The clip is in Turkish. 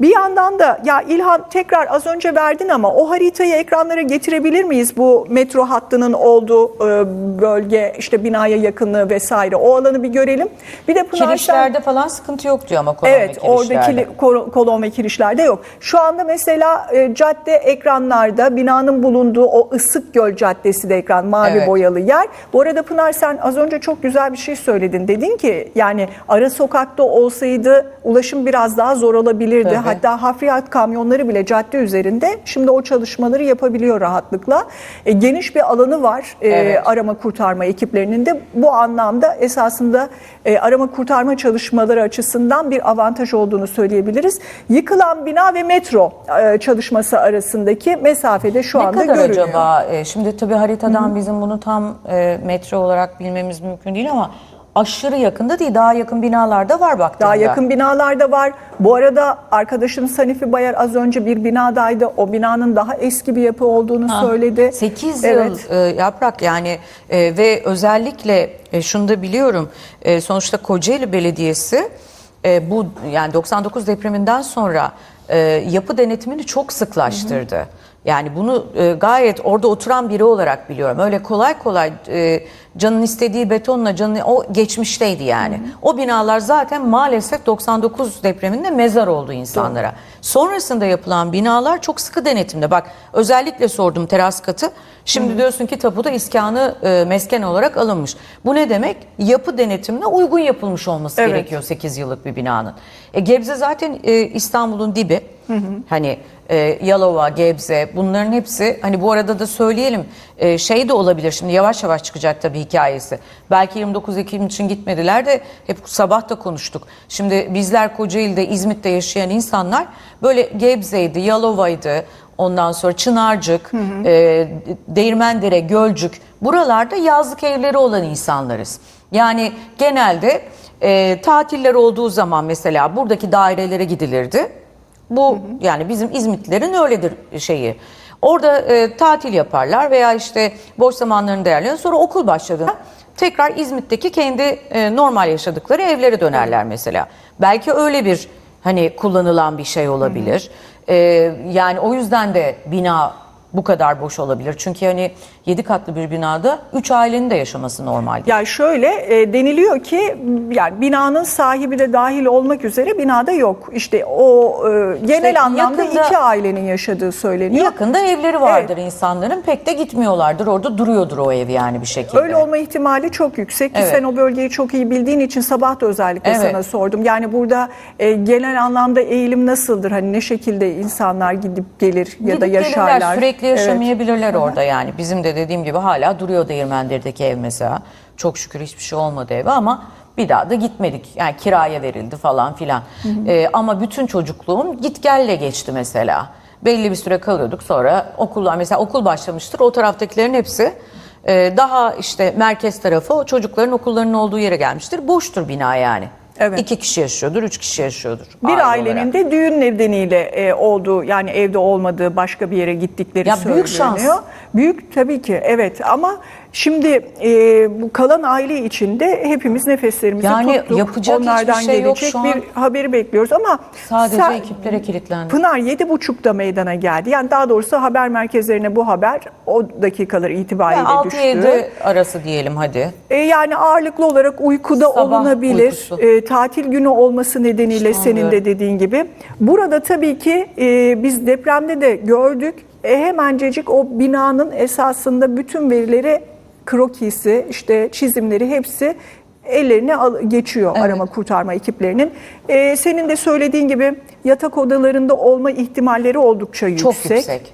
Bir yandan da ya İlhan tekrar az önce verdin ama o haritayı ekranlara getirebilir miyiz? Bu metro hattının olduğu e, bölge işte binaya yakınlığı vesaire o alanı bir görelim. Bir de Pınar Kirişlerde falan sıkıntı yok diyor ama kolon ve Evet oradaki kirişlerde. kol- kolon ve kirişlerde yok. Şu anda mesela e, cadde ekranlarda binanın bulunduğu o Isık Göl Caddesi de ekran mavi Evet. boyalı yer. Bu arada Pınar sen az önce çok güzel bir şey söyledin. Dedin ki yani ara sokakta olsaydı ulaşım biraz daha zor olabilirdi. Tabii. Hatta hafriyat kamyonları bile cadde üzerinde şimdi o çalışmaları yapabiliyor rahatlıkla. E, geniş bir alanı var e, Evet. arama kurtarma ekiplerinin de bu anlamda esasında e, arama kurtarma çalışmaları açısından bir avantaj olduğunu söyleyebiliriz. Yıkılan bina ve metro e, çalışması arasındaki mesafede şu ne anda kadar görünüyor. acaba? E, Şimdi tabii haritadan bizim bunu tam e, metre olarak bilmemiz mümkün değil ama aşırı yakında değil. Daha yakın binalarda var baktığında. Daha yakın binalarda var. Bu arada arkadaşım Hanifi Bayar az önce bir binadaydı. O binanın daha eski bir yapı olduğunu söyledi. 8 Evet. yıl e, yaprak yani e, ve özellikle e, şunu da biliyorum e, sonuçta Kocaeli Belediyesi e, bu yani 99 depreminden sonra e, yapı denetimini çok sıklaştırdı. Yani bunu e, gayet orada oturan biri olarak biliyorum. Öyle kolay kolay e, canın istediği betonla canın o geçmişteydi yani. O binalar zaten maalesef 99 depreminde mezar oldu insanlara. Sonrasında yapılan binalar çok sıkı denetimde. Bak özellikle sordum teras katı. Şimdi diyorsun ki tapuda iskanı e, mesken olarak alınmış. Bu ne demek? Yapı denetimine uygun yapılmış olması Evet. gerekiyor 8 yıllık bir binanın. E, Gebze zaten e, İstanbul'un dibi. Hani e, Yalova, Gebze bunların hepsi hani bu arada da söyleyelim e, şey de olabilir şimdi yavaş yavaş çıkacak tabii hikayesi. Belki 29 Ekim için gitmediler de hep sabah da konuştuk. Şimdi bizler Kocaeli'de İzmit'te yaşayan insanlar böyle Gebze'ydi, Yalova'ydı ondan sonra Çınarcık, e, Değirmendere, Gölcük buralarda yazlık evleri olan insanlarız. Yani genelde e, tatiller olduğu zaman mesela buradaki dairelere gidilirdi. Bu yani bizim İzmitlilerin öyledir şeyi. Orada e, tatil yaparlar veya işte boş zamanlarını değerlendirir. Sonra okul başladığında tekrar İzmit'teki kendi e, normal yaşadıkları evlere dönerler mesela. Belki öyle bir hani kullanılan bir şey olabilir. E, yani o yüzden de bina bu kadar boş olabilir. Çünkü hani 7 katlı bir binada 3 ailenin de yaşaması normal. Ya şöyle e, deniliyor ki yani binanın sahibi de dahil olmak üzere binada yok. İşte o e, genel İşte anlamda yakında- iki ailenin yaşadığı söyleniyor. Yakında evleri vardır insanların. Pek de gitmiyorlardır. Orada duruyordur o ev yani bir şekilde. Öyle olma ihtimali çok yüksek ki Evet. sen o bölgeyi çok iyi bildiğin için sabah da özellikle Evet. sana sordum. Yani burada e, genel anlamda eğilim nasıldır? Hani ne şekilde insanlar gidip gelir ya da Gidip yaşarlar? gelirler, sürekli Evet. yaşamayabilirler orada yani. Bizim de dediğim gibi hala duruyor Değirmendere'deki ev mesela. Çok şükür hiçbir şey olmadı eve ama bir daha da gitmedik. Yani kiraya verildi falan filan. Ee, ama bütün çocukluğum git gelle geçti mesela. Belli bir süre kalıyorduk sonra okullar mesela okul başlamıştır. O taraftakilerin hepsi e, daha işte merkez tarafı o çocukların okullarının olduğu yere gelmiştir. Boştur bina yani. Evet. İki kişi yaşıyordur, üç kişi yaşıyordur. Bir aile ailenin olarak. de düğün nedeniyle e, olduğu yani evde olmadığı başka bir yere gittikleri Ya söyleniyor. büyük şans. Büyük tabii ki evet ama şimdi e, bu kalan aile içinde hepimiz nefeslerimizi Yani tuttuk. yapacak Onlardan şey yok gelecek an. bir haberi bekliyoruz ama Sadece sen- ekiplere kilitlendi. Pınar 7.30'da meydana geldi. Yani daha doğrusu haber merkezlerine bu haber o dakikalar itibariyle Yani düştü. 6-7 arası diyelim hadi. E, yani ağırlıklı olarak uykuda Sabah olunabilir. uykusu. E, tatil günü olması nedeniyle İşte senin de dediğin gibi. Burada tabii ki e, biz depremde de gördük. E, hemencecik o binanın esasında bütün verileri krokisi, işte çizimleri hepsi ellerine geçiyor Evet. arama kurtarma ekiplerinin. E, senin de söylediğin gibi yatak odalarında olma ihtimalleri oldukça yüksek. Çok yüksek.